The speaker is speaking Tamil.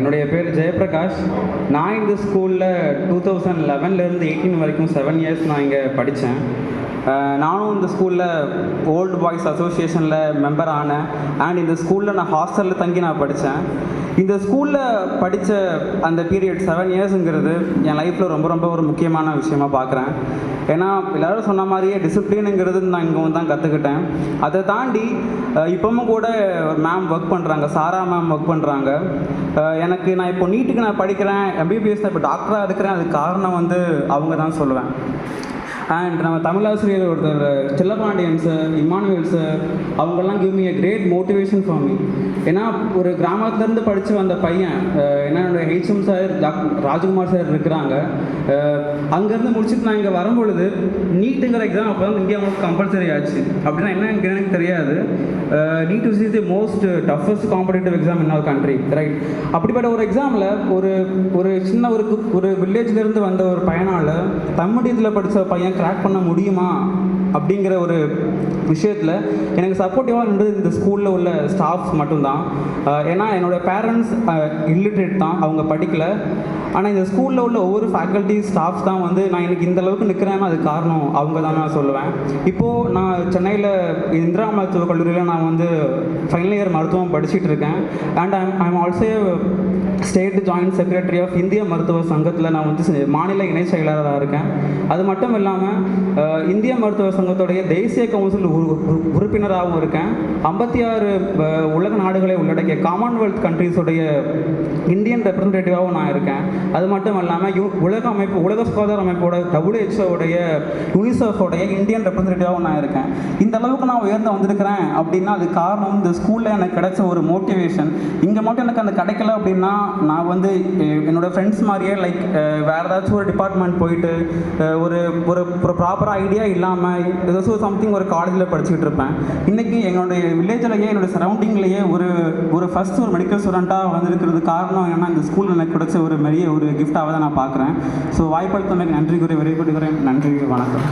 என்னுடைய பேர் ஜெயபிரகாஷ். நான் இந்த ஸ்கூலில் டூ தௌசண்ட் லெவன்லேருந்து எயிட்டீன் வரைக்கும் செவன் இயர்ஸ் நான் இங்கே படித்தேன் நானும் இந்த ஸ்கூலில் ஓல்டு பாய்ஸ் அசோசியேஷனில் மெம்பர் ஆனேன். அண்ட் இந்த ஸ்கூலில் நான் ஹாஸ்டலில் தங்கி நான் படித்தேன் இந்த ஸ்கூலில் படித்த அந்த பீரியட் செவன் இயர்ஸுங்கிறது என் லைஃப்பில் ரொம்ப ரொம்ப ஒரு முக்கியமான விஷயமா பார்க்குறேன் ஏன்னா எல்லோரும் சொன்ன மாதிரியே டிசிப்ளினுங்கிறது நான் இங்கே வந்து தான் கற்றுக்கிட்டேன் அதை தாண்டி இப்போவும் கூட மேம் ஒர்க் பண்ணுறாங்க சாரா மேம் ஒர்க் பண்ணுறாங்க எனக்கு நான் இப்போ நீட்டுக்கு நான் படிக்கிறேன். எம்பிபிஎஸ் இப்போ டாக்டராக இருக்கிறேன். அதுக்கு காரணம் வந்து அவங்க தான் சொல்லுவேன். அண்ட் நம்ம தமிழாசிரியர் ஒருத்தர் செல்லப்பாண்டியன் சார் இமானுவேல் சார் அவங்கெல்லாம் give me a great motivation for me ஏன்னா ஒரு கிராமத்துலேருந்து படித்து வந்த பையன் ஏன்னா என்னோட ஹெச்எம் சார் ராஜ்குமார் சார் இருக்கிறாங்க. அங்கேருந்து முடிச்சுட்டு நான் இங்கே வரும்பொழுது நீட்டுங்கிற எக்ஸாம் அப்போ தான் இந்தியாவுக்கு கம்பல்சரி ஆச்சு. அப்படின்னா என்ன எனக்கு எனக்கு தெரியாது. NEET is is the most toughest competitive exam in our country right அப்படிப்பட்ட ஒரு எக்ஸாமில் ஒரு ஒரு சின்ன ஒரு ஒரு வில்லேஜ்லேருந்து வந்த ஒரு பையனால் தமிழ் படித்த பையன் கிராக் பண்ண முடியுமா? அப்படிங்கிற ஒரு விஷயத்தில் எனக்கு சப்போர்ட்டிவாக இருந்தது இந்த ஸ்கூலில் உள்ள ஸ்டாஃப்ஸ் மட்டும்தான். ஏன்னா என்னோடய பேரண்ட்ஸ் இல்லிட்ரேட் தான். அவங்க படிக்கலை. ஆனால் இந்த ஸ்கூலில் உள்ள ஒவ்வொரு ஃபேக்கல்ட்டி ஸ்டாஃப்ஸ் தான் வந்து நான் எனக்கு இந்த அளவுக்கு நிற்கிறேன்னா அது காரணம். அவங்க தான் நான் சொல்லுவேன். இப்போது நான் சென்னையில் இந்திரா மருத்துவக் கல்லூரியில் நான் வந்து ஃபைனல் இயர் மருத்துவம் படிச்சுட்டு இருக்கேன். And I'm I'm also state joint secretary of இந்திய மருத்துவ சங்கத்தில் நான் வந்து மாநில இணை செயலாளராக இருக்கேன். அது மட்டும் இல்லாமல் இந்திய மருத்துவ சங்கத்துடைய தேசிய கவுன்சில் உறுப்பினராகவும் இருக்கேன். ஐம்பத்தி ஆறு உலக நாடுகளை உள்ளடக்கிய காமன்வெல்த் கண்ட்ரீஸுடைய இந்தியன் ரெப்ரசன்டேட்டிவாகவும் நான் இருக்கேன். அது மட்டும் இல்லாமல் யு உலக அமைப்பு உலக சுகாதார அமைப்போட டபிள்யூஹெச்ஓடைய யூனிசெஃபோடைய இந்தியன் ரெப்ரசன்டேட்டிவாகவும் நான் இருக்கேன். இந்த அளவுக்கு நான் உயர்ந்து வந்திருக்கிறேன் அப்படின்னா அது காரணம் இந்த ஸ்கூலில் எனக்கு கிடைச்ச ஒரு மோட்டிவேஷன் இங்கே மட்டும் எனக்கு அந்த கிடைக்கல அப்படின்னா நான் வந்து என்னோடய ஃப்ரெண்ட்ஸ் மாதிரியே லைக் வேறு ஏதாச்சும் ஒரு டிபார்ட்மெண்ட் போயிட்டு ஒரு ஒரு ஒரு ப்ராப்பர் ஐடியா இல்லாமல் ஏதாச்சும் சம்திங் ஒரு காலேஜில் படிச்சுக்கிட்டு இருப்பேன். இன்றைக்கி என்னுடைய வில்லேஜ்லேயே என்னோட சரௌண்டிங்லேயே ஒரு ஒரு ஃபஸ்ட் ஒரு மெடிக்கல் ஸ்டூடெண்ட்டாக வந்திருக்கிறது காரணம் என்னன்னா இந்த ஸ்கூலில் எனக்கு கிடைச்ச ஒரு பெரிய ஒரு கிஃப்டாக தான் நான் பார்க்குறேன். ஸோ வாய்ப்பளித்தமைக்கு நன்றி கூறி விரைவுபடுகிறேன் நன்றி வணக்கம்.